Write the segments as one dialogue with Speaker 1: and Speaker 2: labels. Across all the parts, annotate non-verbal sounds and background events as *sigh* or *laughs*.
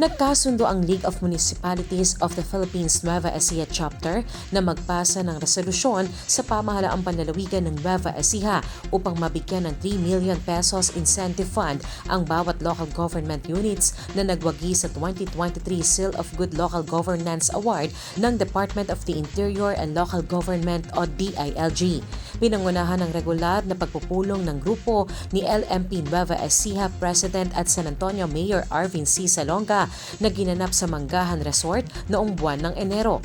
Speaker 1: Nagkasundo ang League of Municipalities of the Philippines Nueva Ecija Chapter na magpasa ng resolusyon sa pamahalaang panlalawigan ng Nueva Ecija upang mabigyan ng 3 million pesos incentive fund ang bawat local government units na nagwagi sa 2023 Seal of Good Local Governance Award ng Department of the Interior and Local Government o DILG. Pinangunahan ng regular na pagpupulong ng grupo ni LMP Nueva Ecija President at San Antonio Mayor Arvin C. Salonga na ginanap sa Manggahan Resort noong buwan ng Enero.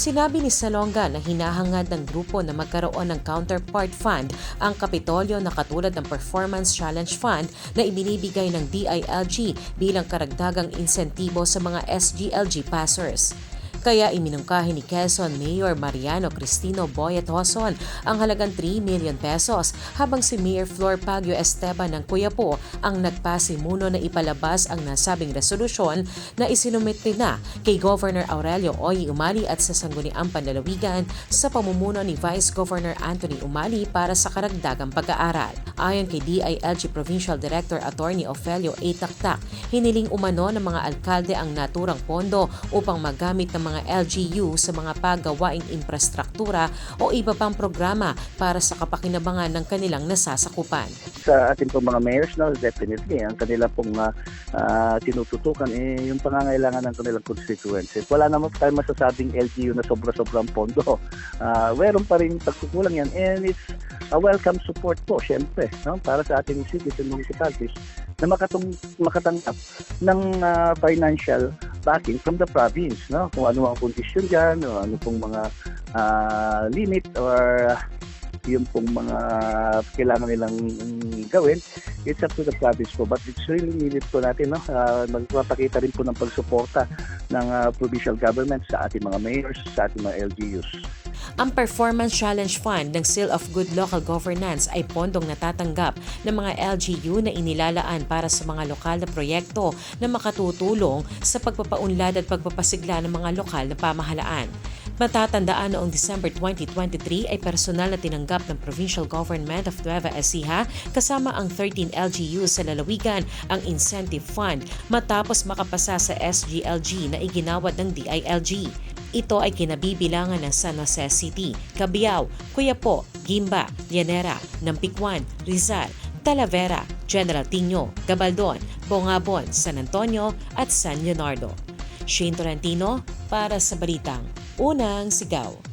Speaker 1: Sinabi ni Salonga na hinahangad ng grupo na magkaroon ng counterpart fund ang Kapitolyo na katulad ng Performance Challenge Fund na ibinibigay ng DILG bilang karagdagang insentibo sa mga SGLG passers. Kaya iminungkahi ni Quezon Mayor Mariano Cristino Boyet Hoson ang halagang 3 million pesos habang si Mayor Flor Pagio Esteban ng Cuyapo ang nagpasimuno na ipalabas ang nasabing resolusyon na isinumite na kay Governor Aurelio Oy Umali at sa Sangguniang Panlalawigan sa pamumuno ni Vice Governor Anthony Umali para sa karagdagang pag-aaral. Ayon kay DILG Provincial Director Attorney Ofelio A. Taktak, hiniling umano ng mga alkalde ang naturang pondo upang magamit ng mga LGU sa mga paggawaing infrastruktura o iba pang programa para sa kapakinabangan ng kanilang nasasakupan.
Speaker 2: sa ating pong mga mayors no, definitely ang kanila pong uh, uh, tinututukan eh, yung pangangailangan ng kanilang constituency. Wala naman tayo masasabing LGU na sobra-sobrang pondo. Uh, *laughs* meron pa rin pagkukulang yan and it's a welcome support po syempre no, para sa ating cities and municipalities na makatung, makatanggap ng uh, financial backing from the province no kung ano ang kondisyon diyan o ano pong mga uh, limit or yung pong mga kailangan nilang gawin, it's up to the province po. But it's really needed po natin, no? Uh, magpapakita rin po ng pagsuporta ng uh, provincial government sa ating mga mayors, sa ating mga LGUs.
Speaker 1: Ang Performance Challenge Fund ng Seal of Good Local Governance ay pondong natatanggap ng mga LGU na inilalaan para sa mga lokal na proyekto na makatutulong sa pagpapaunlad at pagpapasigla ng mga lokal na pamahalaan. Matatandaan noong December 2023 ay personal na tinanggap ng Provincial Government of Nueva Ecija kasama ang 13 LGU sa lalawigan ang incentive fund matapos makapasa sa SGLG na iginawad ng DILG. Ito ay kinabibilangan ng San Jose City, Cabiao, Cuyapo, Gimba, Llanera, Nampikwan, Rizal, Talavera, General Tino, Gabaldon, Bongabon, San Antonio at San Leonardo. Shane Torrentino para sa Balitang Unang Sigaw.